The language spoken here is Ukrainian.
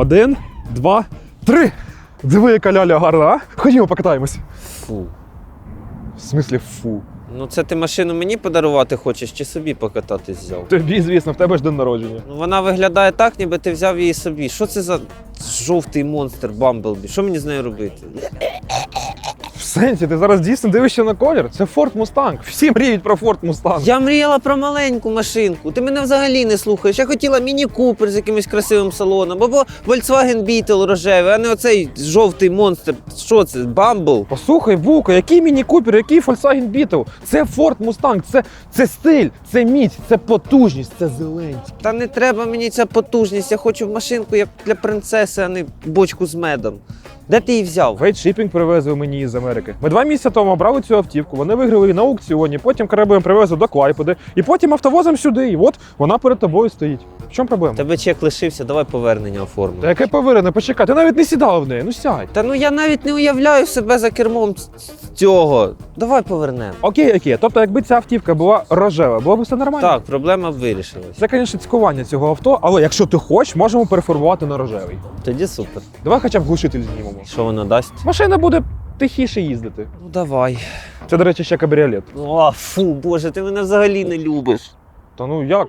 Один, два, три. Диви, яка ляля гарна, а? Ходімо покатаємось. Фу. В смислі, фу. Ну це ти машину мені подарувати хочеш чи собі покататись взяв? Тобі, звісно, в тебе ж день народження. Ну вона виглядає так, ніби ти взяв її собі. Що це за жовтий монстр Бамблбі? Що мені з нею робити? Сенсі, ти зараз дійсно дивишся на колір? Це Ford Mustang. Всі мріють про Ford Mustang. Я мріяла про маленьку машинку. Ти мене взагалі не слухаєш. Я хотіла міні Купер з якимось красивим салоном, або Volkswagen Beetle рожевий, а не оцей жовтий монстр. Що це? Бамбл? Послухай, Вука, який Міні Купер, який Volkswagen Beetle? Це Ford Mustang, це, це стиль, це міць, це потужність, це зеленський. Та не треба мені ця потужність. Я хочу машинку як для принцеси, а не бочку з медом. Де ти її взяв? Вейтшипінг привезли мені із Америки. Ми два місяці тому брали цю автівку, вони виграли її на аукціоні, потім кораблем привезли до Клайпеди, і потім автовозом сюди. І от вона перед тобою стоїть. В чому проблема? Тебе чек лишився, давай повернення оформимо. Та яке поверене, почекай, ти навіть не сідала в неї, ну сядь. Та ну я навіть не уявляю себе за кермом ц- цього. Давай повернемо. Окей, окей. Тобто, якби ця автівка була рожева, було б все нормально. Так, проблема вирішилась. Це, звісно, цькування цього авто, але якщо ти хочеш, можемо переформувати на рожевий. Тоді супер. Давай хоча б глушитель знімемо. Що воно дасть? Машина буде тихіше їздити. Ну давай. Це, до речі, ще кабріолет. О, фу, боже, ти мене взагалі не любиш. Та ну як?